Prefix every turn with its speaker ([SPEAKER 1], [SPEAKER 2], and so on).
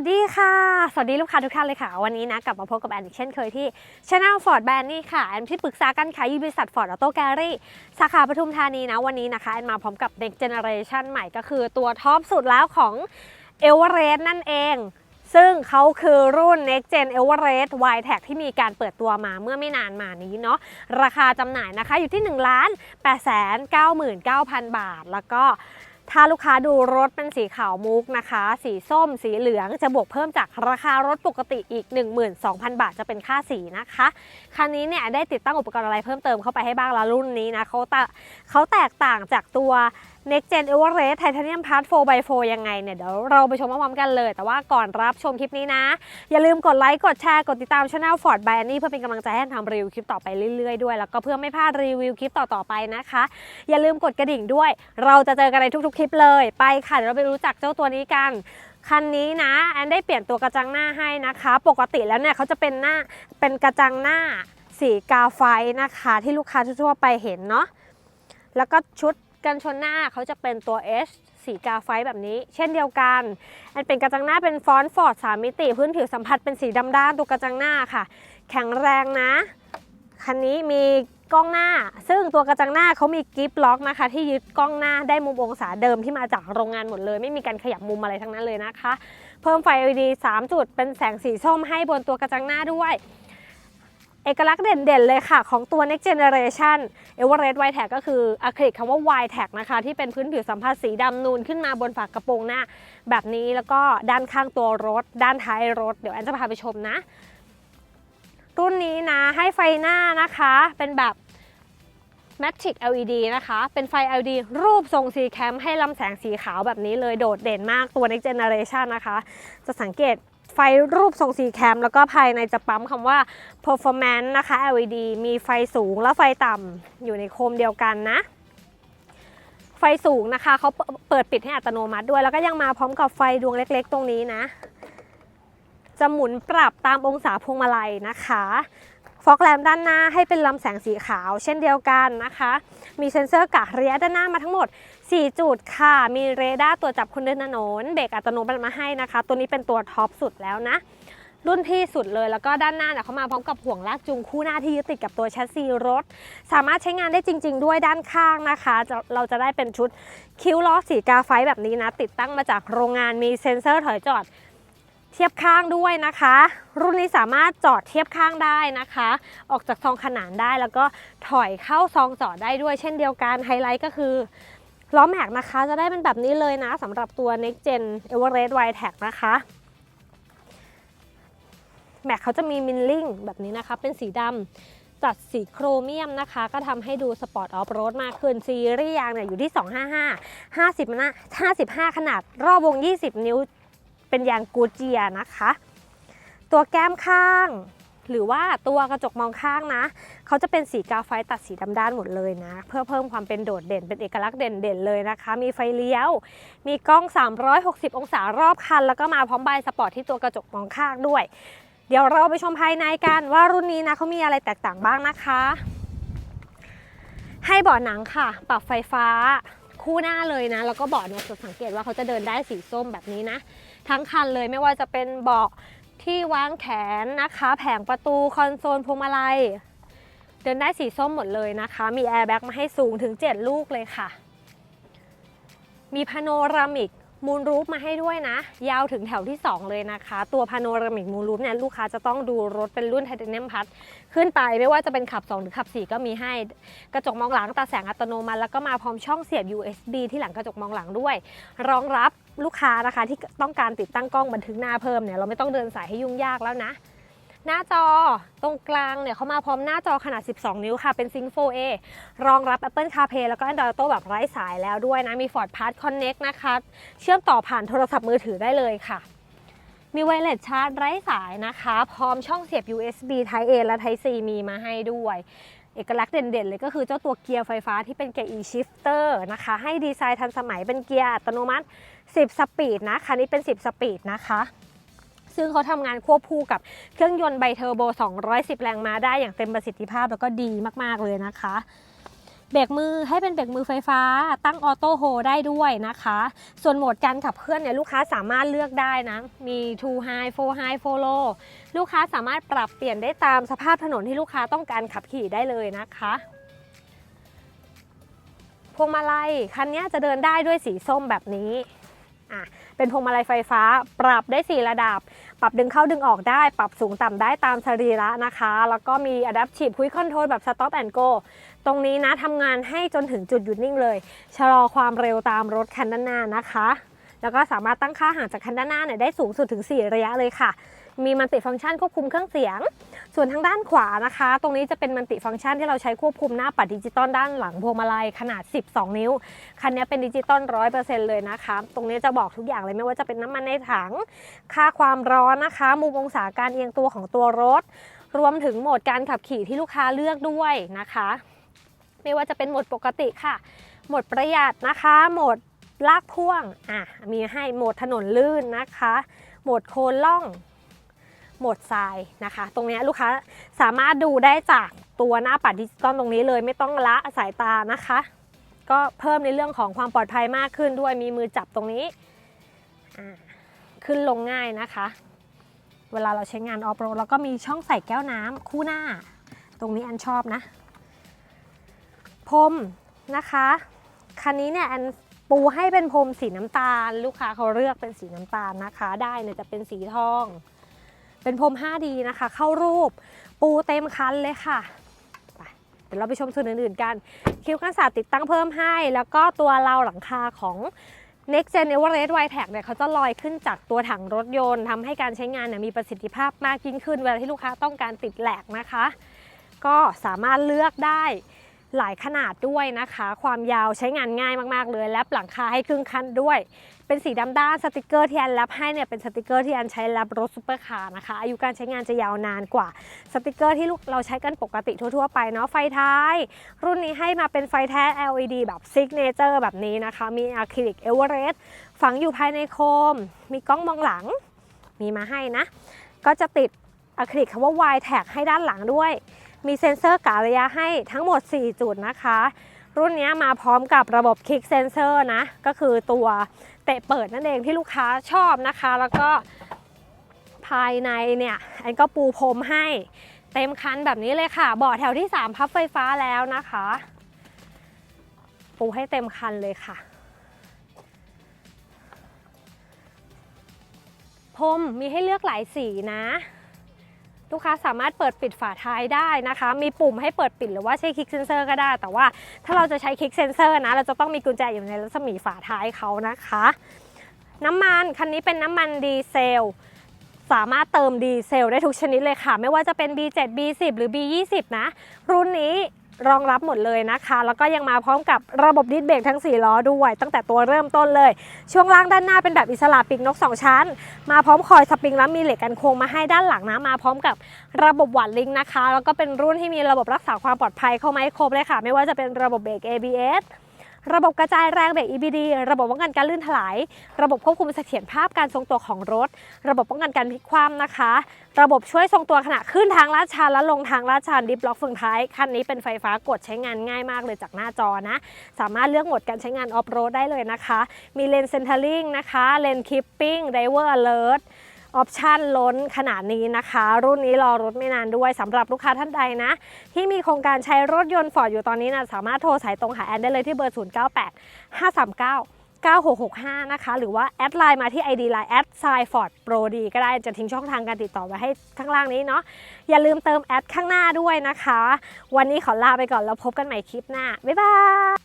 [SPEAKER 1] วัสดีค่ะ สวัสดีลูกค้าทุกท่านเลยค่ะ วันนี้นะกลับมาพบกับแอนอีกเช่นเคยที่ช anel Ford b r a n นี่ค่ะ แอนที่ปรึกษาการขายยู่บริษัท Ford Auto Gallery สาขาปทุมธานีนะ วันนี้นะคะ แอนมาพร้อมกับ Next Generation ใหม่ก็คือตัวท็อปสุดแล้วของ e v e r e s t นั่นเอง ซึ่งเขาคือรุ่น Next Gen Everest y t e c ที่มีการเปิดตัวมาเมื่อไม่นานมานี้เนาะราคาจำหน่ายนะคะอยู่ที่ 1 8 9 9 0 0 0 บาท แล้วก็ ถ้าลูกค้าดูรถเป็นสีขาวมุกนะคะ สีส้ม สีเหลืองจะบวกเพิ่มจากราคารถปกติอีก 12,000 บาทจะเป็นค่าสีนะคะ คันนี้เนี่ยได้ติดตั้งอุปกรณ์อะไรเพิ่มเติมเข้าไปให้บ้างละรุ่นนี้นะเขาตะเขาแตกต่างจากตัว Next Gen Everest Titanium Part 4x4 ยังไงเนี่ย เดี๋ยวเราไปชมพร้อมๆกันเลย แต่ว่าก่อนรับชมคลิปนี้นะ อย่าลืมกดไลค์ กดแชร์ กดติดตามช่อง Ford by Annie เพื่อเป็นกำลังใจให้ทำรีวิวคลิปต่อไปเรื่อยๆด้วย แล้วก็เพื่อไม่พลาดรีวิวคลิปต่อๆไปนะคะ อย่าลืมกดกระดิ่งด้วย เราจะเจอกันในทุกๆคลิปเลย ไปค่ะ เดี๋ยวเราไปรู้จักเจ้าตัวนี้กันคันนี้นะแอนได้เปลี่ยนตัวกระจังหน้าให้นะคะ ปกติแล้วเนี่ยเขาจะเป็นหน้าเป็นกระจังหน้าสีกาไฟนะคะ ที่ลูกค้าทั่วไปเห็นเนาะแล้วก็ชุด กันชนหน้าเขาจะเป็นตัว H สีกาไฟแบบนี้ เช่นเดียวกัน อันเป็นกระจังหน้าเป็นฟอนต์ฟอร์ด3มิติ พื้นผิวสัมผัสเป็นสีดำด้านตัวกระจังหน้าค่ะ แข็งแรงนะ คันนี้มีกล้องหน้า ซึ่งตัวกระจังหน้าเขามีกิฟล็อกนะคะ ที่ยึดกล้องหน้าได้มุมองศาเดิมที่มาจากโรงงานหมดเลย ไม่มีการขยับมุมอะไรทั้งนั้นเลยนะคะ เพิ่มไฟ LED 3 จุดเป็นแสงสีส้มให้บนตัวกระจังหน้าด้วย เอกลักษณ์เด่นๆเลยค่ะ ของตัว next generation Everest White Tag ก็คืออะคริลิกคำว่า White Tag นะคะ ที่เป็นพื้นผิวสัมผัสสีดำนูนขึ้นมาบนฝากระโปรงหน้า แบบนี้แล้วก็ด้านข้างตัวรถ ด้านท้ายรถ เดี๋ยวแอนจะพาไปชมนะ รุ่นนี้นะให้ไฟหน้านะคะ เป็นแบบ Matic LED นะคะ เป็นไฟ LED รูปทรงสีแคมให้ลำแสงสีขาวแบบนี้เลยโดดเด่นมากตัว Next Generation นะคะ จะสังเกต ไฟรูปทรงสีแคม แล้วก็ภายในจะปั๊มคำว่า performance นะคะ LED มีไฟสูงและไฟต่ำอยู่ในโคมเดียวกันนะ ไฟสูงนะคะเขาเปิดปิดให้อัตโนมัติด้วย แล้วก็ยังมาพร้อมกับไฟดวงเล็กๆ ตรงนี้นะ จะหมุนปรับตามองศาพวงมาลัยนะคะฟอกแลมด้านหน้าให้เป็นลำแสงสีขาว เช่นเดียวกันนะคะ มีเซ็นเซอร์กะระยะด้านหน้ามาทั้งหมด 4 จุดค่ะ มีเรดาร์ตรวจจับคนเดินถนนเบรกอัตโนมัติมาให้นะคะ ตัวนี้เป็นตัวท็อปสุดแล้วนะ รุ่นที่สุดเลย แล้วก็ด้านหน้าเนี่ยเขามาพร้อมกับห่วงลากจูงคู่หน้าที่ยึดติดกับตัวแชสซีรถ สามารถใช้งานได้จริง ๆ ด้วยด้านข้างนะคะจะเราจะได้เป็นชุดคิ้วล้อสีกาไฟแบบนี้นะ ติดตั้งมาจากโรงงานมีเซ็นเซอร์ถอยจอดเทียบข้างด้วยนะคะ รุ่นนี้สามารถจอดเทียบข้างได้นะคะ ออกจากซองขนานได้แล้วก็ถอยเข้าซองจอดได้ด้วยเช่นเดียวกันไฮไลท์ก็คือ ล้อแม็กนะคะจะได้เป็นแบบนี้เลยนะสำหรับตัว Next Gen Everest Wide Tag นะคะแม็กเขาจะมีมินลิงแบบนี้นะคะ เป็นสีดำจัดสีโครเมียมนะคะ ก็ทำให้ดูสปอร์ตออฟโรดมากขึ้น ซีรีส์ยางเนี่ยอยู่ที่ 255 50นะ55 ขนาดรอบวง 20 นิ้วเป็นยางกูเจียนะคะ ตัวแก้มข้าง หรือว่าตัวกระจกมองข้างนะ เขาจะเป็นสีกาไฟตัดสีดำด้านหมดเลยนะ เพื่อเพิ่มความเป็นโดดเด่นเป็นเอกลักษณ์เด่นๆเลยนะคะ มีไฟเลี้ยว มีกล้อง 360 องศารอบคัน แล้วก็มาพร้อมใบสปอร์ตที่ตัวกระจกมองข้างด้วย เดี๋ยวเราไปชมภายในกันว่ารุ่นนี้นะเขามีอะไรแตกต่างบ้างนะคะ ให้เบาะหนังค่ะ ปรับไฟฟ้าคู่หน้าเลยนะ แล้วก็เบาะเนี่ยจะสังเกตว่าเขาจะเดินได้สีส้มแบบนี้นะ ทั้งคันเลยไม่ว่าจะเป็นเบาะ ที่วางแขนนะคะ แผงประตูคอนโซลพวงมาลัย เดินได้สีส้มหมดเลยนะคะ มีแอร์แบ็กมาให้สูงถึง 7 ลูกเลยค่ะ มีพาโนรามิก มูลรูฟมาให้ด้วยนะ ยาวถึงแถวที่ 2 เลยนะคะ ตัวพาโนรามิกมูลรูฟเนี่ยลูกค้าจะต้องดูรถเป็นรุ่นไทเทเนียมพัทขึ้นไปไม่ว่าจะเป็นขับ 2 หรือขับ 4 ก็มีให้ กระจกมองหลังตาแสงอัตโนมัติแล้วก็มาพร้อมช่องเสียบ USB ที่หลังกระจกมองหลังด้วย รองรับลูกค้านะคะที่ต้องการติดตั้งกล้องบันทึกหน้าเพิ่มเนี่ยเราไม่ต้องเดินสายให้ยุ่งยากแล้วนะ หน้าจอตรงกลางเนี่ยเขามาพร้อมหน้าจอขนาด 12 นิ้วค่ะ เป็น Sync 4A รองรับ Apple CarPlay แล้วก็ Android Auto แบบไร้สายแล้วด้วยนะ มี Ford Pass Connect นะคะ เชื่อมต่อผ่านโทรศัพท์มือถือได้เลยค่ะ มีไวเลสชาร์จไร้สายนะคะ พร้อมช่องเสียบ USB Type A และ Type C มีมาให้ด้วยเอกลักษณ์เด่นๆ เลยก็คือเจ้าตัวเกียร์ไฟฟ้าที่เป็นเกียร์ e-shifter นะคะ ให้ดีไซน์ทันสมัยเป็นเกียร์อัตโนมัติ 10 สปีดนะคันนี้เป็น 10 สปีดนะคะ ซึ่งเขาทำงานควบคู่กับเครื่องยนต์ไบเทอร์โบ 210 แรงม้าได้อย่างเต็มประสิทธิภาพแล้วก็ดีมากๆเลยนะคะเบรกมือให้เป็นเบรกมือไฟฟ้า ตั้งออโต้โฮได้ด้วยนะคะ ส่วนโหมดการขับเคลื่อนเนี่ยลูกค้าสามารถเลือกได้นะ มี two high four high four low ลูกค้าสามารถปรับเปลี่ยนได้ตามสภาพถนนที่ลูกค้าต้องการขับขี่ได้เลยนะคะพวงมาลัยคันนี้จะเดินได้ด้วยสีส้มแบบนี้ อะเป็นพวงมาลัยไฟฟ้าปรับได้ 4 ระดับ ปรับดึงเข้าดึงออกได้ ปรับสูงต่ำได้ตามสรีระนะคะ แล้วก็มี Adaptive Cruise Control แบบ Stop and Go ตรงนี้นะทำงานให้จนถึงจุดหยุดนิ่งเลย ชะลอความเร็วตามรถคันด้านหน้านะคะ แล้วก็สามารถตั้งค่าห่างจากคันด้านหน้าเนี่ยได้สูงสุดถึง 4 ระยะเลยค่ะ มีมัลติฟังก์ชันควบคุมเครื่องเสียง ส่วนทางด้านขวานะคะ ตรงนี้จะเป็นมัลติฟังก์ชันที่เราใช้ควบคุมหน้าปัดดิจิตอลด้านหลังพวงมาลัยขนาด 12 นิ้ว คันนี้เป็นดิจิตอล100%เลยนะคะ ตรงนี้จะบอกทุกอย่างเลยไม่ว่าจะเป็นน้ำมันในถัง ค่าความร้อนนะคะ มุมองศาการเอียงตัวของตัวรถ รวมถึงโหมดการขับขี่ที่ลูกค้าเลือกด้วยนะคะ ไม่ว่าจะเป็นโหมดปกติค่ะ โหมดประหยัดนะคะ โหมดลากพ่วง อะ มีให้โหมดถนนลื่นนะคะ โหมดโคนล่อง โหมดทรายนะคะ ตรงนี้ลูกค้าสามารถดูได้จากตัวหน้าปัดดิจิตอลตรงนี้เลยไม่ต้องละสายตานะคะ ก็เพิ่มในเรื่องของความปลอดภัยมากขึ้นด้วยมีมือจับตรงนี้ขึ้นลงง่ายนะคะ เวลาเราใช้งานออฟโรดแล้วก็มีช่องใส่แก้วน้ำคู่หน้า ตรงนี้อันชอบนะพรมนะคะคันนี้เนี่ยอันปูให้เป็นพรมสีน้ำตาล ลูกค้าเขาเลือกเป็นสีน้ำตาลนะคะ ได้เนี่ยจะเป็นสีทอง เป็นพรม 5D นะคะ เข้ารูปปูเต็มคันเลยค่ะไปเดี๋ยวเราไปชมส่วนอื่นๆกัน คิ้วกันศาสตร์ติดตั้งเพิ่มให้ แล้วก็ตัวราวหลังคาของ Next Gen Everest w i t e c เนี่ยเขาจะลอยขึ้นจากตัวถังรถยนต์ทำให้การใช้งานเนี่ยมีประสิทธิภาพมากยิ่งขึ้น เวลาที่ลูกค้าต้องการติดแหลกนะคะ ก็สามารถเลือกได้ หลายขนาดด้วยนะคะ ความยาวใช้งานง่ายมากๆเลยแลบหลังคาให้ครึ่งคันด้วย เป็นสีดำด้านสติกเกอร์ที่อันแลบให้เนี่ยเป็นสติกเกอร์ที่อันใช้แลบรถซูเปอร์คาร์นะคะ อายุการใช้งานจะยาวนานกว่าสติกเกอร์ที่ลูกเราใช้กันปกติทั่วๆไปเนาะไฟท้าย รุ่นนี้ให้มาเป็นไฟแท้ LED แบบซิกเนเจอร์แบบนี้นะคะ มีอะคริลิกเอเวอเรสต์ฝังอยู่ภายในโคม มีกล้องมองหลังมีมาให้นะ ก็จะติดอะคริลิกคำว่า Y tag ให้ด้านหลังด้วย มีเซ็นเซอร์กะระยะให้ทั้งหมด 4 จุดนะคะ รุ่นนี้มาพร้อมกับระบบ Kick Sensor นะ ก็คือตัวเตะเปิดนั่นเองที่ลูกค้าชอบนะคะ แล้วก็ภายในเนี่ยอันก็ปูพรมให้เต็มคันแบบนี้เลยค่ะเบาะแถวที่ 3 พับไฟฟ้าแล้วนะคะ ปูให้เต็มคันเลยค่ะพรมมีให้เลือกหลายสีนะ ลูกค้าสามารถเปิดปิดฝาท้ายได้นะคะ มีปุ่มให้เปิดปิดหรือว่าใช้คลิกเซนเซอร์ก็ได้ แต่ว่าถ้าเราจะใช้คลิกเซนเซอร์นะ เราจะต้องมีกุญแจอยู่ในรัศมีฝาท้ายเขานะคะ น้ำมันคันนี้เป็นน้ำมันดีเซลสามารถเติมดีเซลได้ทุกชนิดเลยค่ะ ไม่ว่าจะเป็น B7 B10 หรือ B20 นะ รุ่นนี้ รองรับหมดเลยนะคะ แล้วก็ยังมาพร้อมกับระบบดิสเบรกทั้ง 4 ล้อด้วย ตั้งแต่ตัวเริ่มต้นเลย ช่วงล่างด้านหน้าเป็นแบบอิสระปีกนก 2 ชั้น มาพร้อมคอยสปริงแล้วมีเหล็กกันโค้งมาให้ด้านหลังนะ มาพร้อมกับระบบหวัดลิงนะคะ แล้วก็เป็นรุ่นที่มีระบบรักษาความปลอดภัยเข้ามาให้ครบเลยค่ะ ไม่ว่าจะเป็นระบบเบรก ABS ระบบกระจายแรงเบรก EBD ระบบป้องกันการลื่นถลาย ระบบควบคุมเสถียรภาพการทรงตัวของรถ ระบบป้องกันการพลิกคว่ำนะคะ ระบบช่วยทรงตัวขณะขึ้นทางลาดชันและลงทางลาดชันดิฟล็อกเฟืองท้าย คันนี้เป็นไฟฟ้ากดใช้งานง่ายมากเลยจากหน้าจอนะ สามารถเลือกโหมดการใช้งานออฟโรดได้เลยนะคะ มีเลนเซนเทอร์ลิงนะคะ เลนคิปปิ้งไดเวอร์อเลิร์ ออปชันล้นขนาดนี้นะคะ รุ่นนี้รอรถไม่นานด้วยสำหรับลูกค้าท่านใดนะ ที่มีโครงการใช้รถยนต์ฟอร์ดอยู่ตอนนี้นะสามารถโทรสายตรงหาแอนได้เลยที่เบอร์ 098 539 9665 นะคะ หรือว่า แอดไลน์มาที่ ID Line แอดไซฟอร์ดโปรดีก็ได้จะทิ้งช่องทางการติดต่อไว้ให้ข้างล่างนี้เนาะอย่าลืมเติมแอดข้างหน้าด้วยนะคะ วันนี้ขอลาไปก่อนแล้วพบกันใหม่คลิปหน้า บ๊ายบาย